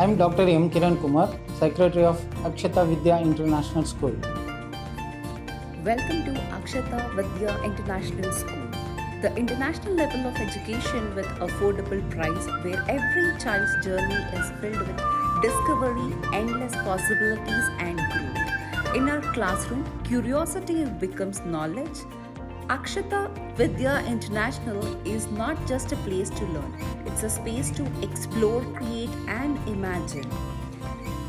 I am Dr. M. Kiran Kumar, Secretary of Akshata Vidya International School. Welcome to Akshata Vidya International School, the international level of education with affordable price where every child's journey is filled with discovery, endless possibilities and growth. In our classroom, curiosity becomes knowledge. Akshata Vidya International is not just a place to learn, it's a space to explore, create and imagine.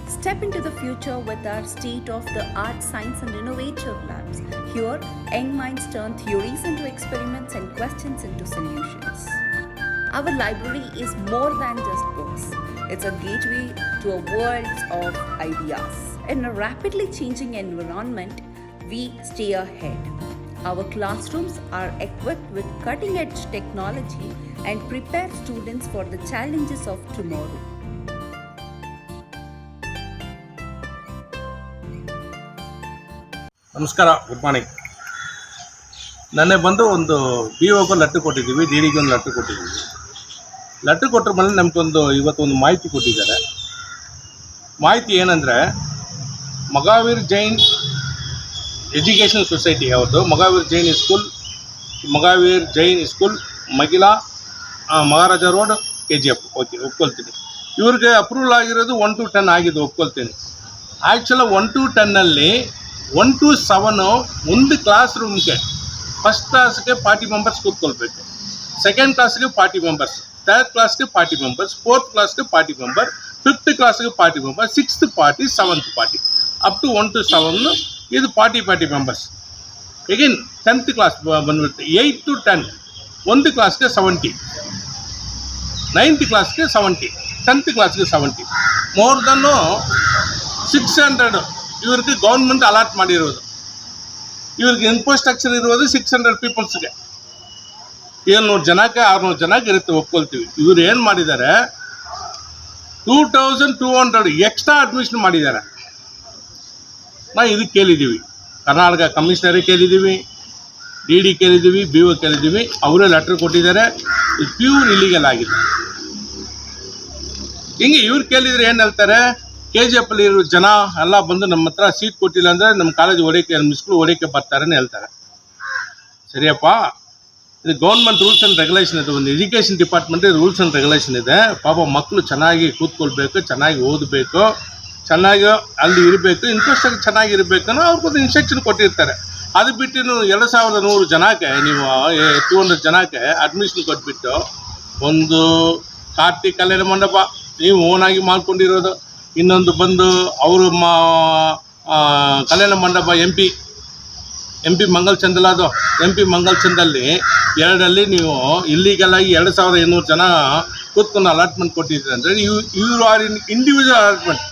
Step into the future with our state of the art, science, and innovative labs. Here, young minds turn theories into experiments and questions into solutions. Our library is more than just books, it's a gateway to a world of ideas. In a rapidly changing environment, we stay ahead. Our classrooms are equipped with cutting edge technology and prepare students for the challenges of tomorrow. ನಮಸ್ಕಾರ good morning ನೆನ್ನೆ ಬಂದು ಒಂದು B ಒಗೂ ಲಟ್ಟು ಕೊಟ್ಟಿದ್ದೀವಿ D ಡಿಗೆ ಒಂದು ಲಟ್ಟು ಕೊಟ್ಟಿದ್ದೀವಿ ಲಟ್ಟು ಕೊಟ್ಟರ ಮೇಲೆ ನಮಗೊಂದು ಇವತ್ತೊಂದು ಮಾಹಿತಿ ಕೊಟ್ಟಿದ್ದಾರೆ ಮಾಹಿತಿ ಏನಂದರೆ ಮಗಾವೀರ್ ಜೈನ್ ಎಜುಕೇಷನ್ ಸೊಸೈಟಿ ಯಾವುದು? ಮಗಾವೀರ್ Jain school, ಮಗಾವೀರ್ Jain school ಮಗಿಲಾ Maharaja road K G F okay, ಒಪ್ಕೊಳ್ತೀನಿ. ಇವ್ರಿಗೆ ಅಪ್ರೂವಲ್ ಆಗಿರೋದು ಒನ್ ಟು ಟೆನ್ ಆಗಿದೆ, ಒಪ್ಕೊಳ್ತೀನಿ. ಆ್ಯಕ್ಚುಲಿ ಒನ್ ಟು ಟೆನ್ನಲ್ಲಿ ಒನ್ ಟು ಸೆವೆನು ಒಂದು ಕ್ಲಾಸ್ ರೂಮ್ಗೆ ಫಸ್ಟ್ ಕ್ಲಾಸ್ಗೆ ಫಾರ್ಟಿ ಮೆಂಬರ್ಸ್ ಕೂತ್ಕೊಳ್ಬೇಕು. ಸೆಕೆಂಡ್ ಕ್ಲಾಸ್ಗೆ ಫಾರ್ಟಿ ಮೆಂಬರ್ಸ್ ಥರ್ಡ್ ಕ್ಲಾಸ್ಗೆ ಫಾರ್ಟಿ ಮೆಂಬರ್ಸ್ ಫೋರ್ತ್ ಕ್ಲಾಸ್ಗೆ ಪಾರ್ಟಿ ಮೆಂಬರ್ ಫಿಫ್ತ್ ಕ್ಲಾಸ್ಗೆ forty member sixth forty seventh forty up to one two seven ಇದು forty forty members again tenth class ಬಂದ್ಬಿಡುತ್ತೆ. Eight to ten ಒಂದು ಕ್ಲಾಸ್ಗೆ seventy ninth ಕ್ಲಾಸ್ಗೆ seventy tenth ಕ್ಲಾಸ್ಗೆ seventy more ದನ್ನು six hundred ಇವ್ರಿಗೆ government allot ಮಾಡಿರೋದು. ಇವ್ರಿಗೆ ಇನ್ಫ್ರಾಸ್ಟ್ರಕ್ಚರ್ ಇರೋದು ಸಿಕ್ಸ್ ಹಂಡ್ರೆಡ್ ಪೀಪಲ್ಸ್ಗೆ ಏಳ್ನೂರು ಜನಕ್ಕೆ ಆರುನೂರು ಜನಕ್ಕೆ ಇರುತ್ತೆ ಒಪ್ಕೊಳ್ತೀವಿ. ಇವ್ರು ಏನು ಮಾಡಿದ್ದಾರೆ? Two thousand two hundred extra admission ಮಾಡಿದ್ದಾರೆ. ನಾವು ಇದಕ್ಕೆ ಕೇಳಿದ್ದೀವಿ. ಕರ್ನಾಟಕ ಕಮಿಷನರಿಗೆ ಕೇಳಿದ್ದೀವಿ ಡಿ ಡಿ ಕೇಳಿದ್ದೀವಿ ಬಿ ಒ ಕೇಳಿದ್ದೀವಿ, ಅವರೇ ಲೆಟ್ರ್ ಕೊಟ್ಟಿದ್ದಾರೆ. ಇದು ಪ್ಯೂರ್ ಇಲ್ಲಿಗಲ್ ಆಗಿದೆ. ಹಿಂಗೆ ಇವ್ರು ಕೇಳಿದ್ರೆ ಏನು ಹೇಳ್ತಾರೆ? ಕೆ ಜಿ ಎಫ್ ಇರೋ ಜನ ಎಲ್ಲ ಬಂದು ನಮ್ಮ ಹತ್ರ ಸೀಟ್ ಕೊಟ್ಟಿಲ್ಲ ಅಂದರೆ ನಮ್ಮ ಕಾಲೇಜ್ ಹೊಡಿಕೆ ನಮ್ಮ ಸ್ಕೂಲ್ ಬರ್ತಾರೆ ಹೇಳ್ತಾರೆ. ಸರಿಯಪ್ಪ, ಇದು ಗೌರ್ಮೆಂಟ್ ರೂಲ್ಸ್ ಆ್ಯಂಡ್ ರೆಗ್ಯುಲೇಷನ್ ಇದೆ. ಒಂದು education department rules and regulation ಇದೆ. ಪಾಪ ಮಕ್ಕಳು ಚೆನ್ನಾಗಿ ಕೂತ್ಕೊಳ್ಬೇಕು, ಚೆನ್ನಾಗಿ ಓದಬೇಕು. ಚೆನ್ನಾಗಿ ಅಲ್ಲಿ ಇರಬೇಕು ಇನ್ಫ್ರಾಸ್ಟ್ರಕ್ಚರ್ ಚೆನ್ನಾಗಿರ್ಬೇಕು ಅನ್ನೋ ಅವ್ರಿಗೊಂದು ಇನ್ಸ್ಟ್ರಕ್ಷನ್ ಕೊಟ್ಟಿರ್ತಾರೆ. ಅದು ಬಿಟ್ಟು ಎರಡು ಸಾವಿರದ ನೂರು ಜನಕ್ಕೆ, ನೀವು ಟೂ ಹಂಡ್ರೆಡ್ ಜನಕ್ಕೆ ಅಡ್ಮಿಷನ್ ಕೊಟ್ಬಿಟ್ಟು ಒಂದು ಕಾರ್ತಿಕ್ ಕಲ್ಯಾಣ ಮಂಟಪ, ನೀವು ಓನಾಗಿ ಮಾಡ್ಕೊಂಡಿರೋದು. ಇನ್ನೊಂದು ಬಂದು ಅವರು ಮಾ ಕಲ್ಯಾಣ ಮಂಟಪ ಎಂ ಪಿ ಎಂ ಪಿ ಮಂಗಲ್ ಚಂದಲ್ ಅದು. ಎಂ ಪಿ ಮಂಗಲ್ ಚಂದಲ್ಲಿ ಎರಡರಲ್ಲಿ ನೀವು ಇಲ್ಲಿಗೆಲ್ಲ ಎರಡು ಸಾವಿರದ ಇನ್ನೂರು ಜನ ಕೂತ್ಕೊಂಡು ಅಲಾಟ್ಮೆಂಟ್ ಕೊಟ್ಟಿದ್ದೀರಿ ಅಂದರೆ ಇವು ಇವರು ಆರ್ ಇನ್ ಇಂಡಿವಿಜುವಲ್ ಅಲಾಟ್ಮೆಂಟ್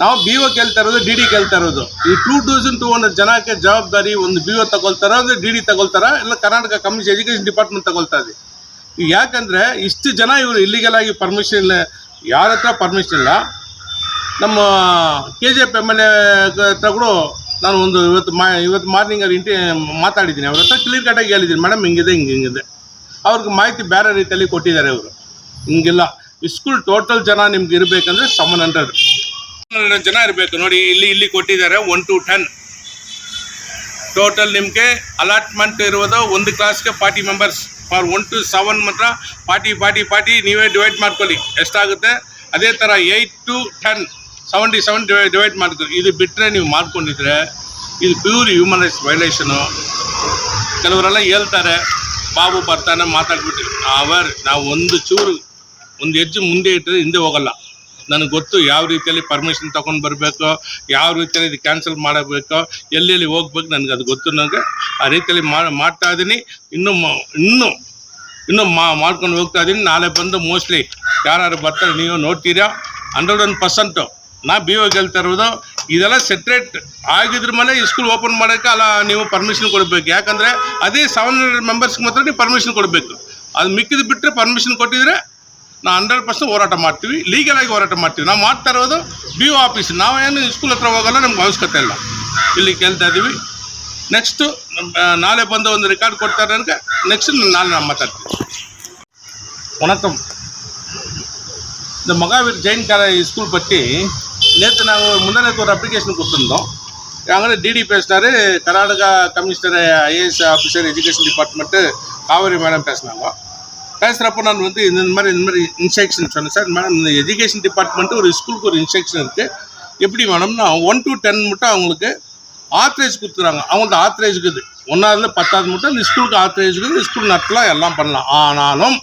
ನಾವು ಬಿ ಒ ಕೇಳ್ತಾ ಇರೋದು ಡಿ ಡಿ ಕೇಳ್ತಾ ಇರೋದು. ಈ ಟೂ ತೌಸಂಡ್ ಟೂ ಹಂಡ್ರೆಡ್ ಜನಕ್ಕೆ ಜವಾಬ್ದಾರಿ ಒಂದು ಬಿ ಒ ತಗೊಳ್ತಾರ ಅಂದರೆ ಡಿ ಡಿ ತಗೊಳ್ತಾರ, ಇಲ್ಲ ಕರ್ನಾಟಕ ಕಮಿಷನ್ ಎಜುಕೇಷನ್ ಡಿಪಾರ್ಟ್ಮೆಂಟ್ ತಗೊಳ್ತಾ ಇದೆ? ಯಾಕಂದರೆ ಇಷ್ಟು ಜನ ಇವರು ಇಲ್ಲಿಗಲಾಗಿ ಪರ್ಮಿಷನ್ ಇಲ್ಲ, ಯಾರ ಹತ್ರ ಪರ್ಮಿಷನ್ ಇಲ್ಲ. ನಮ್ಮ K G F M L A ಹತ್ರ ಕೂಡ ನಾನು ಒಂದು ಇವತ್ತು ಮಾ, ಇವತ್ತು ಮಾರ್ನಿಂಗ್ ಅಲ್ಲಿ ಇಂಟಿ ಮಾತಾಡಿದ್ದೀನಿ. ಅವ್ರ ಹತ್ರ ಕ್ಲಿಯರ್ ಕಟ್ಟಾಗಿ ಹೇಳಿದ್ದೀನಿ. ಮೇಡಮ್ ಹಿಂಗಿದೆ, ಹಿಂಗೆ, ಹಿಂಗಿದೆ. ಅವ್ರಿಗೆ ಮಾಹಿತಿ ಬೇರೆ ರೀತಿಯಲ್ಲಿ ಕೊಟ್ಟಿದ್ದಾರೆ ಅವರು ಹಿಂಗಿಲ್ಲ. ಸ್ಕೂಲ್ ಟೋಟಲ್ ಜನ ನಿಮ್ಗೆ ಇರಬೇಕಂದ್ರೆ ಸೆವೆನ್ ಹಂಡ್ರೆಡ್ ಜನ ಇರಬೇಕು. ನೋಡಿ, ಇಲ್ಲಿ ಇಲ್ಲಿ ಕೊಟ್ಟಿದ್ದಾರೆ ಒನ್ ಟು ಟೆನ್ ಟೋಟಲ್ ನಿಮಗೆ ಅಲಾಟ್ಮೆಂಟ್ ಇರುವುದು ಒಂದು ಕ್ಲಾಸ್ಗೆ forty members for one two seven ಮಾತ್ರ ಫಾರ್ಟಿ ಫಾರ್ಟಿ ಫಾರ್ಟಿ ನೀವೇ ಡಿವೈಡ್ ಮಾಡ್ಕೊಳ್ಳಿ. ಎಷ್ಟಾಗುತ್ತೆ? ಅದೇ ಥರ eight to ten seventy seven divide divide ಮಾಡ್ಕೊಳ್ಳಿ ಇದು ಬಿಟ್ಟರೆ ನೀವು ಮಾಡ್ಕೊಂಡಿದ್ರೆ ಇದು ಪ್ಯೂರ್ ಹ್ಯೂಮನ್ ರೈಟ್ಸ್ ವೈಲೇಷನು ಕೆಲವರೆಲ್ಲ ಹೇಳ್ತಾರೆ, ಬಾಬು ಬರ್ತಾನೆ ಮಾತಾಡ್ಬಿಟ್ಟು ಅವರ್ ನಾವು ಒಂದು ಚೂರು, ಒಂದು ಹೆಜ್ಜೆ ಮುಂದೆ ಇಟ್ಟರೆ ಹಿಂದೆ ಹೋಗಲ್ಲ. ನನಗೆ ಗೊತ್ತು ಯಾವ ರೀತಿಯಲ್ಲಿ ಪರ್ಮಿಷನ್ ತೊಗೊಂಡು ಬರಬೇಕು, ಯಾವ ರೀತಿಯಲ್ಲಿ ಇದು ಕ್ಯಾನ್ಸಲ್ ಮಾಡಬೇಕು, ಎಲ್ಲೆಲ್ಲಿ ಹೋಗ್ಬೇಕು ನನಗೆ ಅದು ಗೊತ್ತು ನನಗೆ ಆ ರೀತಿಯಲ್ಲಿ ಮಾಡ್ತಾ ಇದ್ದೀನಿ. ಇನ್ನೂ ಇನ್ನೂ ಇನ್ನೂ ಮಾಡ್ಕೊಂಡು ಹೋಗ್ತಾ ಇದ್ದೀನಿ. ನಾಳೆ ಬಂದು ಮೋಸ್ಟ್ಲಿ ಯಾರು ಬರ್ತಾರೆ ನೀವು ನೋಡ್ತೀರಾ? ಹಂಡ್ರೆಡ್ ಒನ್ ಪರ್ಸೆಂಟು ನಾ ಬಿ ಓ ಗೆಲ್ತಾ ಇರೋದು, ಇದೆಲ್ಲ ಸೆಟ್ರೇಟ್ ಆಗಿದ್ರ ಮೇಲೆ ಈ ಸ್ಕೂಲ್ ಓಪನ್ ಮಾಡೋಕ್ಕೆ ಅಲ್ಲ, ನೀವು ಪರ್ಮಿಷನ್ ಕೊಡಬೇಕು. ಯಾಕಂದರೆ ಅದೇ ಸೆವೆನ್ ಹಂಡ್ರೆಡ್ ಮೆಂಬರ್ಸ್ಗೆ ಮಾತ್ರ ನೀವು ಪರ್ಮಿಷನ್ ಕೊಡಬೇಕು. ಅದು ಮಿಕ್ಕಿದ ಬಿಟ್ಟರೆ ಪರ್ಮಿಷನ್ ಕೊಟ್ಟಿದ್ರೆ ನಾವು ಹಂಡ್ರೆಡ್ ಪರ್ಸೆಂಟ್ ಹೋರಾಟ ಮಾಡ್ತೀವಿ ಲೀಗಲ್ ಆಗಿ ಹೋರಾಟ ಮಾಡ್ತೀವಿ ನಾವು ಮಾಡ್ತಾ ಇರೋದು ಬಿ ಒ ಆಫೀಸ್ ನಾವೇನು ಸ್ಕೂಲ್ ಹತ್ರ ಹೋಗಲ್ಲ ನಮ್ಗೆ ಅವಶ್ಯಕತೆ ಇಲ್ಲ ಇಲ್ಲಿ ಕೇಳ್ತಾ ಇದ್ದೀವಿ ನೆಕ್ಸ್ಟು ನಾಳೆ ಬಂದು ಒಂದು ರೆಕಾರ್ಡ್ ಕೊಡ್ತಾರೆ ನನಗೆ ನೆಕ್ಸ್ಟ್ ನಾಳೆ ನಾನು ಮಾತಾಡ್ತೀನಿ ವಣಕಂ இந்த மகாவீர் ஜெயின் காலேஜ் ஸ்கூல் பற்றி நேற்று நாங்கள் முந்தா நேற்று ஒரு அப்ளிகேஷன் கொடுத்துருந்தோம் அங்கே டிடி பேசினார் Karnataka commissioner IAS officer education department Kaveri madam பேசினாங்க பேசுகிறப்போ நான் வந்து இந்த மாதிரி இந்த மாதிரி இன்ஸ்ட்ரக்ஷன் சொன்னேன் சார். மேடம் இந்த எஜுகேஷன் டிபார்ட்மெண்ட் ஒரு ஸ்கூலுக்கு ஒரு இன்ஸ்ட்ரக்ஷன் இருக்குது எப்படி மேடம்னா ஒன் டு டென் மட்டும் அவங்களுக்கு ஆத்தரைஸ் கொடுத்துறாங்க. அவங்கள்ட்ட ஆத்தரைஸ் இருக்குது. ஒன்றாவதுல பத்தாவது மட்டும் இந்த ஸ்கூலுக்கு ஆத்தரைஸ் இருக்குது. ஸ்கூல் நடத்தலாம் எல்லாம் பண்ணலாம். ஆனாலும்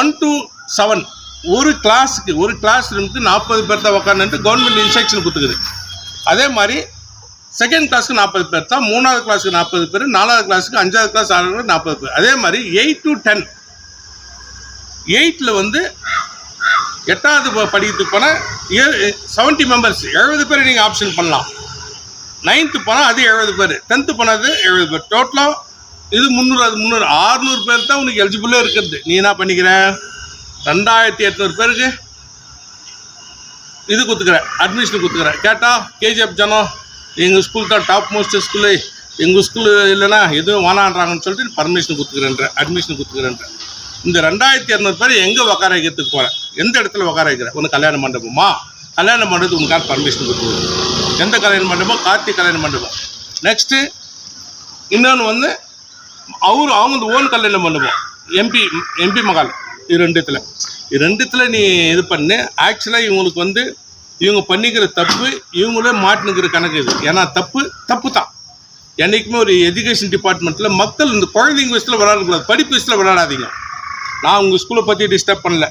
ஒன் டு செவன் ஒரு கிளாஸுக்கு ஒரு கிளாஸ் ரூமுக்கு நாற்பது பேர் தான் கவர்மெண்ட் இன்ஸ்ட்ரக்ஷன் கொடுத்துக்குது. அதே மாதிரி செகண்ட் கிளாஸ்க்கு நாற்பது பேர் தான் மூணாவது கிளாஸுக்கு நாற்பது பேர் நாலாவது கிளாஸுக்கு அஞ்சாவது கிளாஸ் ஆறாவது நாற்பது பேர். அதே மாதிரி எயிட் டு டென் எயிட்டில் வந்து எட்டாவது ப- படிக்கிறதுக்கு போனால் ஏ செவன்ட்டி மெம்பர்ஸ் எழுபது பேர் நீங்கள் ஆப்ஷன் பண்ணலாம். நைன்த்து போனால் அது எழுபது பேர். டென்த்து போனது எழுபது பேர். டோட்டலாக இது முந்நூறு அது முந்நூறு. ஆறுநூறு பேர் தான் உனக்கு எலிஜிபிளே இருக்கிறது. நீ என்ன பண்ணிக்கிற? ரெண்டாயிரத்தி எட்நூறு பேருக்கு இது கொடுத்துக்கிற. அட்மிஷன் கொடுத்துக்கிற. கேட்டால் கேஜிஎஃப் ஜனம் எங்கள் ஸ்கூல் தான் டாப் மோஸ்ட் ஸ்கூலு எங்கள் ஸ்கூலு இல்லைன்னா எதுவும் வேணான்றாங்கன்னு சொல்லிட்டு பர்மிஷன் கொடுத்துக்கிறேன்ற. அட்மிஷன் கொடுத்துக்கிறேன்ற. இந்த ரெண்டாயிரத்தி இரநூறு பேர் எங்கே உக்கார வைக்கிறதுக்கு போகிறேன் எந்த இடத்துல உக்கார வைக்கிற ஒன்று கல்யாண மண்டபமா? கல்யாண மண்டபத்துக்கு உனக்கு பர்மிஷன் கொடுத்துருவோம் எந்த கல்யாண மண்டபம்? கார்த்திக் கல்யாண மண்டபம். நெக்ஸ்ட்டு இன்னொன்று வந்து அவரு அவங்க ஓன் கல்யாண மண்டபம். எம்பி எம்பி மகால் இது ரெண்டுத்தில். இது ரெண்டுத்தில் நீ இது பண்ணு. ஆக்சுவலாக இவங்களுக்கு வந்து இவங்க பண்ணிக்கிற தப்பு இவங்களே மாட்டினுக்கிற கணக்கு இது. ஏன்னா தப்பு தப்பு தான். என்றைக்குமே ஒரு எஜுகேஷன் டிபார்ட்மெண்ட்டில் மக்கள் இந்த குழந்தைங்க வயசில் விளையாடக்கூடாது. படிப்பு வயசில் விளையாடாதீங்க. நான் உங்கள் ஸ்கூலை பற்றி டிஸ்டர்ப் பண்ணல.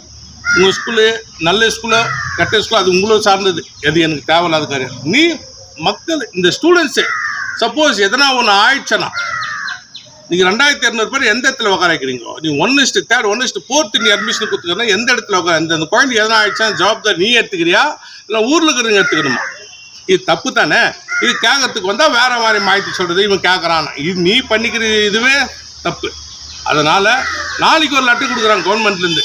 உங்கள் ஸ்கூலு நல்ல ஸ்கூலோ கெட்ட ஸ்கூலோ அது உங்களை சார்ந்தது. எது எனக்கு தேவையில்லாத காரியம். நீ மக்கள் இந்த ஸ்டூடெண்ட்ஸு சப்போஸ் எதனா ஒன்று ஆயிடுச்சுன்னா நீங்கள் ரெண்டாயிரத்தி இரநூறு பேர் எந்த இடத்துல உட்கார வைக்கிறீங்களோ நீ ஒன் இஸ்ட்டு தேர்ட் ஒன் இஸ்ட்டு ஃபோர்த்து நீ அட்மிஷன் கொடுத்துக்கணும் எந்த இடத்துல உட்கார இந்த அந்த குழந்தை எதனா ஆயிடுச்சா ஜவாப்தாரி நீ எடுத்துக்கிறியா? இல்லை ஊரில் இருக்கிறவங்க எடுத்துக்கணுமா? இது தப்பு தானே? இது கேட்கறதுக்கு வந்தால் வேற மாதிரி மாற்றி சொல்கிறது இவன் கேட்குறான் இது நீ பண்ணிக்கிற இதுவே தப்பு. அதனால் நாளைக்கு ஒரு லெட்டர் கொடுக்குறாங்க கவர்மெண்ட்லேருந்து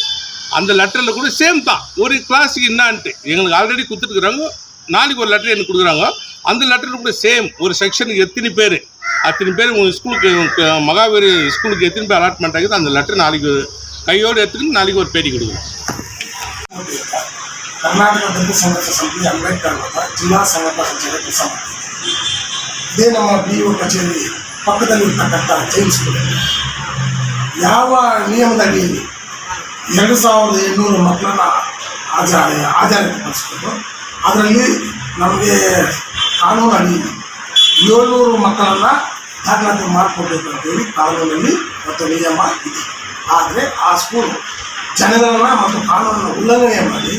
அந்த லெட்டரில் கூட சேம் தான் ஒரு கிளாஸுக்கு என்னான்ட்டு எங்களுக்கு ஆல்ரெடி கொடுத்துருக்குறாங்க நாளைக்கு ஒரு லெட்டர் எனக்கு கொடுக்குறாங்க அந்த லெட்டரில் கூட சேம் ஒரு செக்ஷனுக்கு எத்தனை பேர் அத்தனை பேர் உங்கள் ஸ்கூலுக்கு உங்க மகாவீர் ஸ்கூலுக்கு எத்தனை பேர் அலாட்மெண்ட் ஆகுது அந்த லெட்டர் நாளைக்கு கையோடு எடுத்துக்கிட்டு நாளைக்கு ஒரு பேட்டி கொடுக்குறோம் ಕರ್ನಾಟಕ ದಲಿತ ಸಂಘರ್ಷ ಸಮಿತಿ ಅಂಬೇಡ್ಕರ್ ವೃತ್ತ ಜಿಲ್ಲಾ ಸಂಘಟನಾ ಸಂಚಾಲಕ ಕೆಲಸ ಮಾಡ್ತಿದ್ದೆ ಇದೇ ನಮ್ಮ ಬಿ ಒ ಕಚೇರಿ ಪಕ್ಕದಲ್ಲಿರ್ತಕ್ಕಂಥ ಜೈನ್ ಸ್ಕೂಲ್ ಯಾವ ನಿಯಮದ ಎರಡು ಸಾವಿರದ ಎಂಟುನೂರು ಮಕ್ಕಳನ್ನ ಆಚಾರಕ್ಕೆ ಆಜಾರಿತಪಡಿಸ್ಕೊಂಡು ಅದರಲ್ಲಿ ನಮಗೆ ಕಾನೂನು ಅಡಿಯಲ್ಲಿ ಏಳ್ನೂರು ಮಕ್ಕಳನ್ನು ದಾಖಲಾತಿ ಮಾಡಿಕೊಡ್ಬೇಕು ಅಂತೇಳಿ ಕಾನೂನಲ್ಲಿ ಮತ್ತು ನಿಯಮ ಇದೆ. ಆದರೆ ಆ ಸ್ಕೂಲ್ ಜನಗಳನ್ನು ಮತ್ತು ಕಾನೂನನ್ನು ಉಲ್ಲಂಘನೆ ಮಾಡಿ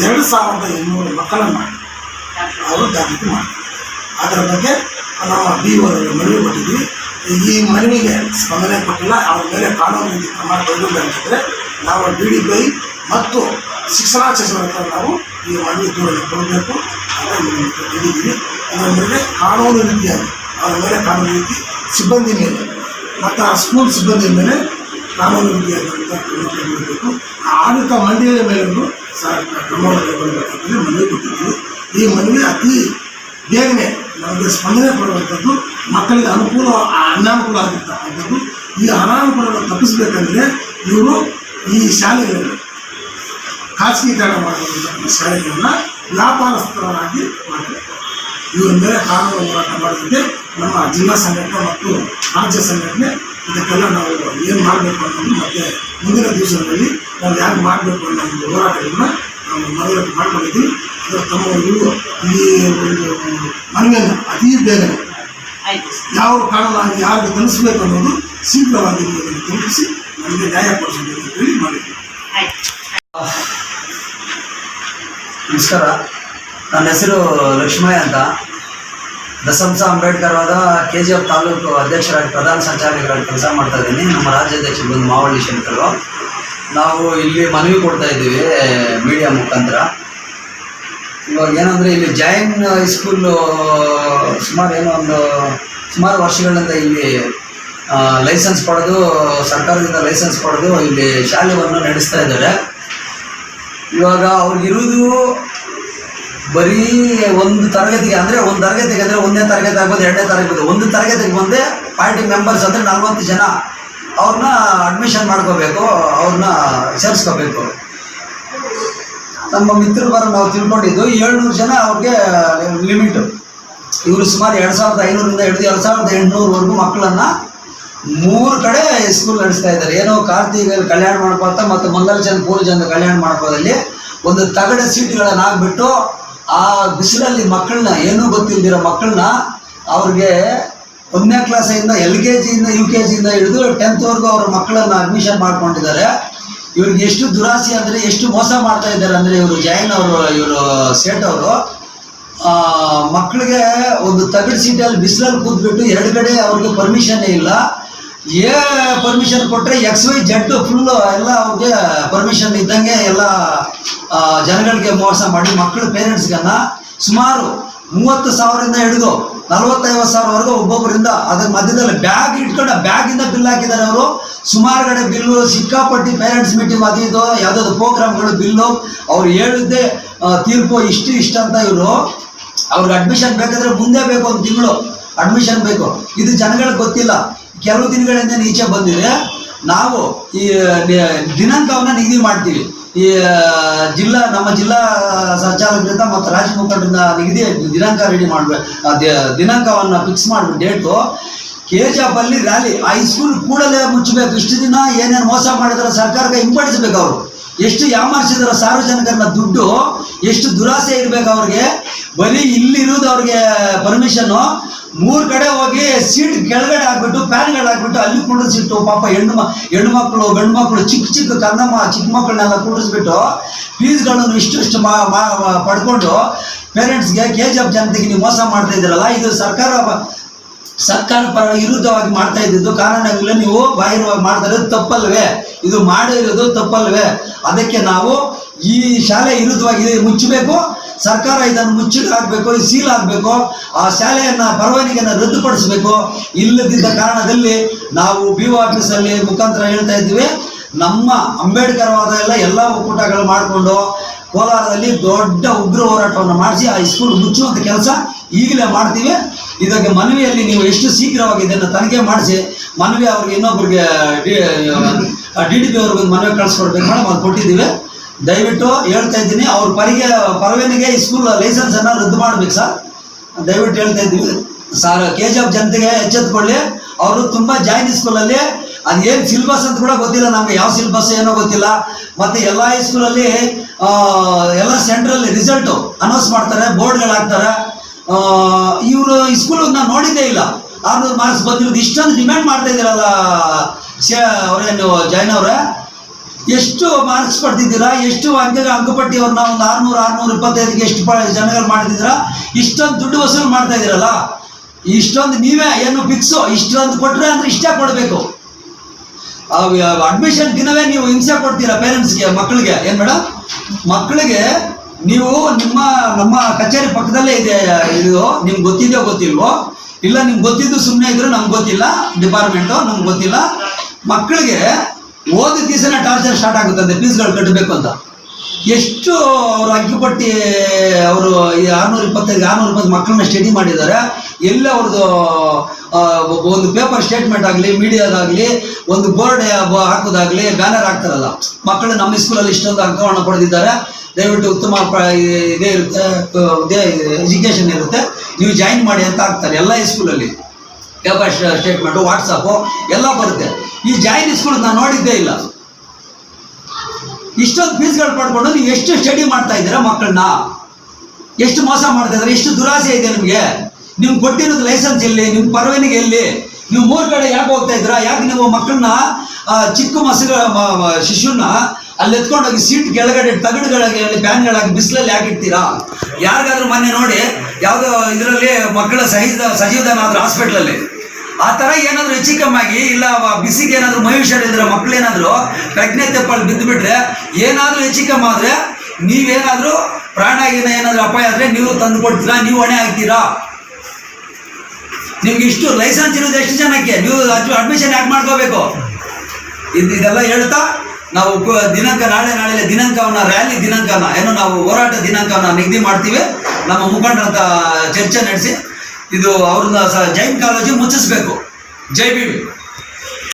ಎರಡು ಸಾವಿರದ ಎಂಟುನೂರು ಮಕ್ಕಳನ್ನು ಅವರು ದಾಖಲಾತಿ ಮಾಡಿದ್ದಾರೆ ಅದರ ಬಗ್ಗೆ ನಮ್ಮ ಬಿ ಓದಲ್ಲಿ ಮನವಿ ಕೊಟ್ಟಿದ್ವಿ ಈ ಮನವಿಗೆ ಸ್ಪಂದನೆ ಕೊಟ್ಟಿಲ್ಲ ಅವ್ರ ಮೇಲೆ ಕಾನೂನು ಕ್ರಮ ಅಂತಂದರೆ ನಾವು ಡಿ ಡಿ ಬೈ ಮತ್ತು ಶಿಕ್ಷಣ ಸಚಿವರ ನಾವು ಈ ಮನವಿ ದೂರನ್ನು ಕೊಡಬೇಕು. ಅಂತ ಹೇಳಿದ್ದೀವಿ ಅದರ ಮೇಲೆ ಕಾನೂನು ರೀತಿಯಾಗಿ, ಅವರ ಮೇಲೆ ಕಾನೂನು ರೀತಿ ಸಿಬ್ಬಂದಿ ಮೇಲೆ, ಮತ್ತು ಆ ಸ್ಕೂಲ್ ಸಿಬ್ಬಂದಿ ಮೇಲೆ ಕಾನೂನು ರೀತಿಯಾದಂಥ ಕ್ರಮ ಕೈಗೊಳ್ಳಬೇಕು ಆಡಳಿತ ಮಂಡಳಿಯ ಮೇಲೂ ಸಹ ಕ್ರಮವನ್ನು ಮನವಿ ಕೊಟ್ಟಿದ್ದೀವಿ. ಈ ಮನವಿ ಅತಿ ಬೇಗನೆ ನಮಗೆ ಸ್ಪಂದನೆ ಕೊಡುವಂಥದ್ದು ಮಕ್ಕಳಿಗೆ ಅನುಕೂಲ, ಅನಾನುಕೂಲ ಆಗಿರ್ತಕ್ಕಂಥದ್ದು ಈ ಅನಾನುಕೂಲವನ್ನು ತಪ್ಪಿಸಬೇಕಂದ್ರೆ ಇವರು ಈ ಶಾಲೆಗಳಲ್ಲಿ ಖಾಸಗೀಕರಣ ಮಾಡುವಂಥ ಶಾಲೆಗಳನ್ನು ವ್ಯಾಪಾರಸ್ಥರಾಗಿ ಮಾಡಬೇಕು ಇವರ ಮೇಲೆ ಕಾನೂನು ಹೋರಾಟ ಮಾಡಿದಂತೆ ನಮ್ಮ ಜಿಲ್ಲಾ ಸಂಘಟನೆ ಮತ್ತು ರಾಜ್ಯ ಸಂಘಟನೆ ಇದಕ್ಕೆಲ್ಲ ನಾವು ಏನು ಮಾಡಬೇಕು ಅನ್ನೋದು ಮತ್ತೆ ಮುಂದಿನ ದಿವಸಗಳಲ್ಲಿ ನಾವು ಯಾರು ಮಾಡಬೇಕು ಅನ್ನೋ ಒಂದು ಹೋರಾಟಗಳನ್ನ ನಾವು ಮನವರಿಕೆ ಮಾಡ್ಕೊಂಡಿದ್ದೀವಿ. ಅದರ ತಮ್ಮ ಇವರು ಈ ಒಂದು ಮನವಿಯನ್ನು ಅತೀ ಬೇಗನೆ ಯಾವ ಕಾರಣ ಯಾರಿಗೆ ತಲುಪಿಸಬೇಕು ಅನ್ನೋದು ಶೀಘ್ರವಾಗಿ ತಲುಪಿಸಿ ನಮಗೆ ನ್ಯಾಯ ಕೊಡಿಸಬೇಕು ಅಂತ ಹೇಳಿ ಮಾಡಿ ನಮಸ್ಕಾರ. ನನ್ನ ಹೆಸರು ಲಕ್ಷ್ಮಯ್ಯ ಅಂತ. ದಸಂಸ ಅಂಬೇಡ್ಕರ್ ಆದ ಕೆ ಜಿ ಎಫ್ ತಾಲೂಕು ಅಧ್ಯಕ್ಷರಾಗಿ ಪ್ರಧಾನ ಸಂಚಾಲಕರಾಗಿ ಕೆಲಸ ಮಾಡ್ತಾ ಇದ್ದೀನಿ. ನಮ್ಮ ರಾಜ್ಯಾಧ್ಯಕ್ಷರು ಬಂದು ಮಾವಳ್ಳಿ ಶಂಕರು ನಾವು ಇಲ್ಲಿ ಮನವಿ ಕೊಡ್ತಾ ಇದ್ದೀವಿ ಮೀಡಿಯಾ ಮುಖಾಂತರ. ಇವಾಗ ಏನಂದರೆ ಇಲ್ಲಿ ಜೈನ್ ಹೈಸ್ಕೂಲು ಸುಮಾರು ಏನೋ ಒಂದು, ಸುಮಾರು ವರ್ಷಗಳಿಂದ ಇಲ್ಲಿ ಲೈಸೆನ್ಸ್ ಪಡೆದು, ಸರ್ಕಾರದಿಂದ ಲೈಸೆನ್ಸ್ ಪಡೆದು ಇಲ್ಲಿ ಶಾಲೆಯನ್ನು ನಡೆಸ್ತಾ ಇದ್ದಾರೆ. ಇವಾಗ ಅವ್ರಿಗಿರುವುದು ಬರೀ ಒಂದು ತರಗತಿಗೆ, ಅಂದರೆ ಒಂದು ತರಗತಿಗೆ ಅಂದರೆ ಒಂದನೇ ತರಗತಿ ಆಗ್ಬೋದು, ಎರಡನೇ ತರಗತಿ ಒಂದು ತರಗತಿಗೆ ಬಂದೇ ಪಾರ್ಟಿ ಮೆಂಬರ್ಸ್ ಅಂದರೆ ನಲ್ವತ್ತು ಜನ ಅವ್ರನ್ನ ಅಡ್ಮಿಷನ್ ಮಾಡ್ಕೋಬೇಕು ಅವ್ರನ್ನ ಸೇರಿಸ್ಕೋಬೇಕು. ನಮ್ಮ ಮಿತ್ರರು ಬರ ನಾವು ತಿಳ್ಕೊಂಡಿದ್ದು ಏಳ್ನೂರು ಜನ ಅವ್ರಿಗೆ ಲಿಮಿಟ್ ಇವರು ಸುಮಾರು ಎರಡು ಸಾವಿರದ ಐನೂರಿಂದ ಹಿಡಿದು ಎರಡು ಸಾವಿರದ ಎಂಟುನೂರವರೆಗೂ ಮಕ್ಕಳನ್ನು ಮೂರು ಕಡೆ ಸ್ಕೂಲ್ ನಡೆಸ್ತಾ ಇದ್ದಾರೆ. ಏನೋ ಕಾರ್ತಿಕಲ್ಲಿ ಕಲ್ಯಾಣ ಮಾಡ್ಕೊತ ಮತ್ತು ಮಂಗಲಚಂದ್ ಪೂರ್ಜಂದ ಕಲ್ಯಾಣ ಮಾಡ್ಕೋದಲ್ಲಿ ಒಂದು ತಗಡ ಸೀಟ್ಗಳನ್ನ ಹಾಕ್ಬಿಟ್ಟು ಆ ಬಿಸಿಲಲ್ಲಿ ಮಕ್ಕಳನ್ನ, ಏನೂ ಗೊತ್ತಿಲ್ದಿರೋ ಮಕ್ಕಳನ್ನ ಅವ್ರಿಗೆ ಒಂದನೇ ಕ್ಲಾಸಿಂದ ಎಲ್ ಕೆ ಜಿಯಿಂದ ಯು ಕೆ ಜಿಯಿಂದ ಹಿಡಿದು ಟೆಂತ್ವರೆಗೂ ಅವ್ರ ಮಕ್ಕಳನ್ನ ಅಡ್ಮಿಷನ್ ಮಾಡ್ಕೊಂಡಿದ್ದಾರೆ. ಇವ್ರಿಗೆ ಎಷ್ಟು ದುರಾಸೆ ಅಂದರೆ, ಎಷ್ಟು ಮೋಸ ಮಾಡ್ತಾ ಇದ್ದಾರೆ ಅಂದರೆ ಇವರು ಜೈನ್ ಅವರು, ಇವರು ಸೇಠ್ ಅವರು ಮಕ್ಕಳಿಗೆ ಒಂದು ತಗಡು ಸೀಟಲ್ಲಿ ಬಿಸಿಲಲ್ಲಿ ಕೂತ್ಬಿಟ್ಟು ಎರಡು ಕಡೆ ಅವ್ರಿಗೆ ಪರ್ಮಿಷನ್ ಇಲ್ಲ. ಏ ಪರ್ಮಿಷನ್ ಕೊಟ್ಟರೆ ಎಕ್ಸ್ ವೈ ಜಡ್ ಫುಲ್ಲು ಎಲ್ಲ ಅವ್ರಿಗೆ ಪರ್ಮಿಷನ್ ಇದ್ದಂಗೆ ಎಲ್ಲ ಜನಗಳಿಗೆ ಮೋಸ ಮಾಡಿ ಮಕ್ಕಳ ಪೇರೆಂಟ್ಸ್ಗನ್ನ ಸುಮಾರು ಮೂವತ್ತು ಸಾವಿರದಿಂದ ಹಿಡಿದು ನಲವತ್ತೈವತ್ತು ಸಾವಿರವರೆಗೂ ಒಬ್ಬೊಬ್ಬರಿಂದ ಅದ್ರ ಮಧ್ಯದಲ್ಲಿ ಬ್ಯಾಗ್ ಇಟ್ಕೊಂಡು ಬ್ಯಾಗಿಂದ ಬಿಲ್ ಹಾಕಿದ್ದಾರೆ ಅವರು. ಸುಮಾರು ಕಡೆ ಬಿಲ್ಲು ಸಿಕ್ಕಾಪಟ್ಟಿ ಪೇರೆಂಟ್ಸ್ ಮೀಟಿಂಗ್ ಅದು ಇದು ಯಾವುದಾದ್ರು ಪ್ರೋಗ್ರಾಮ್ಗಳು ಬಿಲ್ಲು. ಅವ್ರು ಹೇಳಿದ್ದೆ ಆ, ತೀರ್ಪು ಇಷ್ಟು ಇಷ್ಟ ಅಂತ ಇವರು. ಅವ್ರಿಗೆ ಅಡ್ಮಿಷನ್ ಬೇಕಾದ್ರೆ ಮುಂದೆ ಬೇಕು ಒಂದು ತಿಂಗಳು. ಅಡ್ಮಿಷನ್ ಬೇಕು. ಇದು ಜನಗಳಿಗೆ ಗೊತ್ತಿಲ್ಲ. ಕೆಲವು ದಿನಗಳಿಂದ ಈಚೆ ಬಂದಿದೆ. ನಾವು ಈ ದಿನಾಂಕವನ್ನ ನಿಗದಿ ಮಾಡ್ತೀವಿ. ಈ ಜಿಲ್ಲಾ, ನಮ್ಮ ಜಿಲ್ಲಾ ಸಂಚಾಲಕರಿಂದ ಮತ್ತು ರಾಜ್ಯ ಮುಖಂಡರಿಂದ ನಿಗದಿ, ದಿನಾಂಕ ರೆಡಿ ಮಾಡಬೇಕು ದಿನಾಂಕವನ್ನು ಫಿಕ್ಸ್ ಮಾಡಬೇಕು ಡೇಟು ಕೆ ಅಲ್ಲಿ ರ್ಯಾಲಿ ಹೈಸ್ಕೂಲ್ ಕೂಡಲೇ ಮುಚ್ಚಬೇಕು. ಇಷ್ಟು ದಿನ ಏನೇನು ಮೋಸ ಮಾಡಿದ್ರೆ ಸರ್ಕಾರಕ್ಕೆ ಹಿಂಪಡಿಸ್ಬೇಕು ಅವರು. ಎಷ್ಟು ಯಾಮಾರಿಸಿದಾರೆ ಸಾರ್ವಜನಿಕರನ್ನ ದುಡ್ಡು, ಎಷ್ಟು ದುರಾಸೆ ಇರ್ಬೇಕು ಅವ್ರಿಗೆ, ಬರೀ ಇಲ್ಲಿರುವುದು ಅವ್ರಿಗೆ ಪರ್ಮಿಷನ್ನು ಮೂರು ಕಡೆ ಹೋಗಿ ಸೀಟ್ ಕೆಳಗಡೆ ಹಾಕ್ಬಿಟ್ಟು ಪ್ಯಾನ್ಗಳು ಹಾಕ್ಬಿಟ್ಟು ಅಲ್ಲಿ ಕುಡಿಸ್ಬಿಟ್ಟು ಪಾಪ ಹೆಣ್ಣು ಹೆಣ್ಣು ಮಕ್ಕಳು ಗಂಡು ಮಕ್ಕಳು ಚಿಕ್ಕ ಚಿಕ್ಕ ಕಂದಮ್ಮ ಚಿಕ್ಕ ಮಕ್ಕಳನ್ನೆಲ್ಲ ಕುಂಡ್ರಿಸ್ಬಿಟ್ಟು ಫೀಸ್ಗಳನ್ನು ಇಷ್ಟು ಇಷ್ಟು ಪಡ್ಕೊಂಡು ಪೇರೆಂಟ್ಸ್ಗೆ ಕೆ ಜಿ ಎಫ್ ಜನತೆಗೆ ನೀವು ಮೋಸ ಮಾಡ್ತಾ ಇದ್ದೀರಲ್ಲ, ಇದು ಸರ್ಕಾರ ಸರ್ಕಾರ ಪರ ವಿರುದ್ಧವಾಗಿ ಮಾಡ್ತಾ ಇದ್ದಿದ್ದು ಕಾನೂನಾಗಲೇ ನೀವು ಬಾಹಿರವಾಗಿ ಮಾಡ್ತಾ ಇರೋದು ತಪ್ಪಲ್ವೇ? ಇದು ಮಾಡಿರೋದು ತಪ್ಪಲ್ವೇ? ಅದಕ್ಕೆ ನಾವು ಈ ಶಾಲೆ ವಿರುದ್ಧವಾಗಿ ಮುಚ್ಚಬೇಕು. ಸರ್ಕಾರ ಇದನ್ನು ಮುಚ್ಚಿಗೆ ಹಾಕಬೇಕು ಸೀಲ್ ಆಗಬೇಕು ಆ ಶಾಲೆಯನ್ನ ಪರವಾನಿಗೆಯನ್ನು ರದ್ದುಪಡಿಸಬೇಕು. ಇಲ್ಲದಿದ್ದ ಕಾರಣದಲ್ಲಿ ನಾವು ಬಿ ಆಫೀಸಲ್ಲಿ ಮುಖಾಂತರ ಹೇಳ್ತಾ ಇದ್ದೀವಿ. ನಮ್ಮ ಅಂಬೇಡ್ಕರ್ ವಾದ ಎಲ್ಲ ಎಲ್ಲ ಒಕ್ಕೂಟಗಳು ಮಾಡಿಕೊಂಡು ಕೋಲಾರದಲ್ಲಿ ದೊಡ್ಡ ಉಗ್ರ ಹೋರಾಟವನ್ನು ಮಾಡಿಸಿ, ಆ ಸ್ಕೂಲ್ ಮುಚ್ಚುವಂಥ ಕೆಲಸ ಈಗಲೇ ಮಾಡ್ತೀವಿ. ಇದಕ್ಕೆ ಮನವಿಯಲ್ಲಿ ನೀವು ಎಷ್ಟು ಶೀಘ್ರವಾಗಿ ಇದನ್ನು ತನಿಖೆ ಮಾಡಿಸಿ, ಮನವಿ ಅವ್ರಿಗೆ ಇನ್ನೊಬ್ಬರಿಗೆ ಡಿ ಡಿ ಪಿ ಅವ್ರಿಗೆ ಮನವಿ ಕಳಿಸ್ಕೊಡ್ಬೇಕು ಮೇಡಮ್, ಅದು ಕೊಟ್ಟಿದ್ದೀವಿ. ದಯವಿಟ್ಟು ಹೇಳ್ತಾ ಇದ್ದೀನಿ, ಅವ್ರ ಪರಿಗೆ, ಪರವೇನಿಗೆ ಈ ಸ್ಕೂಲ್ ಲೈಸೆನ್ಸನ್ನು ರದ್ದು ಮಾಡ್ಬೇಕು ಸರ್. ದಯವಿಟ್ಟು ಹೇಳ್ತಾ ಇದ್ದೀವಿ ಸರ್ ಕೆ ಜಿ ಎಫ್ ಜನತೆಗೆ ಎಚ್ಚೆತ್ಕೊಳ್ಳಿ. ಅವರು ತುಂಬ ಜಾಯಿನ್ ಸ್ಕೂಲಲ್ಲಿ ಅದೇನು ಸಿಲೆಬಸ್ ಅಂತ ಕೂಡ ಗೊತ್ತಿಲ್ಲ ನಮಗೆ, ಯಾವ ಸಿಲೆಬಸ್ ಏನೋ ಗೊತ್ತಿಲ್ಲ. ಮತ್ತು ಎಲ್ಲ ಸ್ಕೂಲಲ್ಲಿ ಎಲ್ಲ ಸೆಂಟ್ರಲ್ಲಿ ರಿಸಲ್ಟು ಅನೌನ್ಸ್ ಮಾಡ್ತಾರೆ ಬೋರ್ಡ್ಗಳು ಹಾಕ್ತಾರೆ ಇವರು ಸ್ಕೂಲ್ ನಾನು ನೋಡಿದ್ದೇ ಇಲ್ಲ. ಆರ್ನೂರು ಮಾರ್ಕ್ಸ್ ಬಂದಿರೋದು ಇಷ್ಟೊಂದು ಡಿಮ್ಯಾಂಡ್ ಮಾಡ್ತಾ ಇದ್ದೀರಲ್ಲ ಅವರೇನು ಜೈನ್ ಅವರೇ. ಎಷ್ಟು ಮಾರ್ಕ್ಸ್ ಪಡೆದಿದ್ದೀರಾ ಎಷ್ಟು ಅಂಕ, ಅಂಕಪಟ್ಟಿಯವ್ರನ್ನ ಒಂದು ಆರ್ನೂರು ಆರ್ನೂರು ಇಪ್ಪತ್ತೈದಕ್ಕೆ ಎಷ್ಟು ಜನಗಳು ಮಾಡ್ತಿದ್ದೀರಾ? ಇಷ್ಟೊಂದು ದುಡ್ಡು ವಸೂಲು ಮಾಡ್ತಾ ಇದ್ದೀರಲ್ಲ. ಇಷ್ಟೊಂದು ನೀವೇ, ಏನು ಫಿಕ್ಸು ಇಷ್ಟೊಂದು ಕೊಟ್ಟರೆ ಅಂದ್ರೆ ಇಷ್ಟೇ ಕೊಡಬೇಕು. ಅಡ್ಮಿಷನ್ ದಿನವೇ ನೀವು ಹಿಂಸೆ ಕೊಡ್ತೀರಾ ಪೇರೆಂಟ್ಸ್ಗೆ ಮಕ್ಕಳಿಗೆ? ಏನು ಮೇಡಮ್ ಮಕ್ಕಳಿಗೆ ನೀವು ನಿಮ್ಮ, ನಮ್ಮ ಕಚೇರಿ ಪಕ್ಕದಲ್ಲೇ ಇದೆ, ಇದು. ನಿಮ್ಗೆ ಗೊತ್ತಿದೆಯೋ ಗೊತ್ತಿಲ್ವೋ? ಇಲ್ಲ, ನಿಮ್ಗೆ ಗೊತ್ತಿದ್ದು ಸುಮ್ಮನೆ ಇದ್ರು ನಮ್ಗೆ ಗೊತ್ತಿಲ್ಲ. ಡಿಪಾರ್ಟ್ಮೆಂಟು ನಮ್ಗೆ ಗೊತ್ತಿಲ್ಲ. ಮಕ್ಕಳಿಗೆ ಓದಿದ ದಿವಸನೇ ಟಾರ್ಚರ್ ಸ್ಟಾರ್ಟ್ ಆಗುತ್ತಂತೆ ಫೀಸ್ಗಳು ಕಟ್ಟಬೇಕು ಅಂತ. ಎಷ್ಟು ಅವರು ಅಂಕಿಪಟ್ಟಿ ಅವರು ಈ ಆರ್ನೂರ ಇಪ್ಪತ್ತೈದು ಆರ್ನೂರ ಇಪ್ಪತ್ತು ಮಕ್ಕಳನ್ನ ಸ್ಟಡಿ ಮಾಡಿದ್ದಾರೆ. ಎಲ್ಲ ಅವ್ರದ್ದು ಒಂದು ಪೇಪರ್ ಸ್ಟೇಟ್ಮೆಂಟ್ ಆಗಲಿ ಮೀಡಿಯಾದಾಗಲಿ ಒಂದು ಬೋರ್ಡ್ ಹಾಕೋದಾಗಲಿ ಬ್ಯಾನರ್ ಹಾಕ್ತಾರಲ್ಲ. ಮಕ್ಕಳು ನಮ್ಮ ಸ್ಕೂಲಲ್ಲಿ ಇಷ್ಟೊಂದು ಅಂಕವನ್ನು ಪಡೆದಿದ್ದಾರೆ. ದಯವಿಟ್ಟು ಉತ್ತಮ ಇದೇ ಇರುತ್ತೆ ಎಜುಕೇಷನ್ ಇರುತ್ತೆ. ನೀವು ಜಾಯಿನ್ ಮಾಡಿ ಅಂತ ಆಗ್ತಾರೆ, ಎಲ್ಲ ಸ್ಕೂಲಲ್ಲಿ ಪೇಪರ್ ಸ್ಟೇಟ್ಮೆಂಟು ವಾಟ್ಸಪ್ಪು ಎಲ್ಲ ಬರುತ್ತೆ. ಈ ಜಾಯಿನ್ ಸ್ಕೂಲ್ ನಾನು ನೋಡಿದ್ದೇ ಇಲ್ಲ. ಇಷ್ಟೊಂದು ಫೀಸ್ಗಳು ಪಡ್ಕೊಂಡು ನೀವು ಎಷ್ಟು ಸ್ಟಡಿ ಮಾಡ್ತಾ ಇದ್ದೀರಾ ಮಕ್ಕಳನ್ನ? ಎಷ್ಟು ಮೋಸ ಮಾಡ್ತಾ ಇದ್ದಾರೆ? ಎಷ್ಟು ದುರಾಸೆ ಇದೆ ನಿಮಗೆ? ನಿಮ್ಗೆ ಕೊಟ್ಟಿರೋದು ಲೈಸೆನ್ಸ್ ಎಲ್ಲಿ? ನಿಮ್ಮ ಪರವಾನಿಗೆ ಎಲ್ಲಿ? ನೀವು ಮೂರು ಕಡೆ ಯಾಕೆ ಹೋಗ್ತಾ ಇದ್ದೀರಾ? ಯಾಕೆ ನೀವು ಮಕ್ಕಳನ್ನ ಚಿಕ್ಕ ಮಸಗ ಶಿಶುನ ಅಲ್ಲಿ ಎತ್ಕೊಂಡೋಗಿ ಸೀಟ್ ಕೆಳಗಡೆ ತಗಡುಗಳಾಗಿ ಫ್ಯಾನ್ಗಳಾಗಿ ಬಿಸಿಲಲ್ಲಿ ಯಾಕೆ ಇಡ್ತೀರಾ? ಯಾರಿಗಾದ್ರೂ ಮೊನ್ನೆ ನೋಡಿ ಯಾವುದೋ ಇದರಲ್ಲಿ ಮಕ್ಕಳ ಸಹಿತ ಸಜೀವದಾನ ಆದ್ರೆ ಹಾಸ್ಪಿಟ್ಲಲ್ಲಿ ಆ ಥರ ಏನಾದರೂ ಹೆಚ್ಚು ಕಮ್ಮಾಗಿ ಇಲ್ಲ ಬಿಸಿಗೆ ಏನಾದರೂ ಮೈ ಹುಷಾರಿದ್ರೆ ಮಕ್ಳು ಏನಾದರೂ ಪ್ರಜ್ಞೆ ತೆಪ್ಪಲ್ಲಿ ಬಿದ್ದು ಬಿಟ್ರೆ ಏನಾದರೂ ಹೆಚ್ಚು ಕಮ್ಮಿ ಆದರೆ ನೀವೇನಾದರೂ ಪ್ರಾಣ ಗೀನ ಏನಾದರೂ ಅಪಾಯ ಆದರೆ ನೀವು ತಂದು ಕೊಡ್ತೀರಾ? ನೀವು ಹೊಣೆ ಆಗ್ತೀರಾ? ನಿಮ್ಗೆ ಇಷ್ಟು ಲೈಸೆನ್ಸ್ ಇರೋದು ಎಷ್ಟು ಜನಕ್ಕೆ? ನೀವು ಅಡ್ಮಿಷನ್ ಯಾಕೆ ಮಾಡ್ಕೋಬೇಕು? ಇದು ಇದೆಲ್ಲ ಹೇಳ್ತಾ ನಾವು ದಿನಾಂಕ ನಾಳೆ ನಾಳೆ ದಿನಾಂಕವನ್ನ ರ್ಯಾಲಿ ದಿನಾಂಕನ, ಏನೋ ನಾವು ಹೋರಾಟ ದಿನಾಂಕವನ್ನ ನಿಗದಿ ಮಾಡ್ತೀವಿ. ನಮ್ಮ ಮುಖಂಡರಂತ ಚರ್ಚೆ ನಡೆಸಿ, ಇದು ಅವ್ರನ್ನ ಜೈನ್ ಕಾಲೇಜು ಮುಚ್ಚಿಸ್ಬೇಕು. ಜೈ ಬಿ.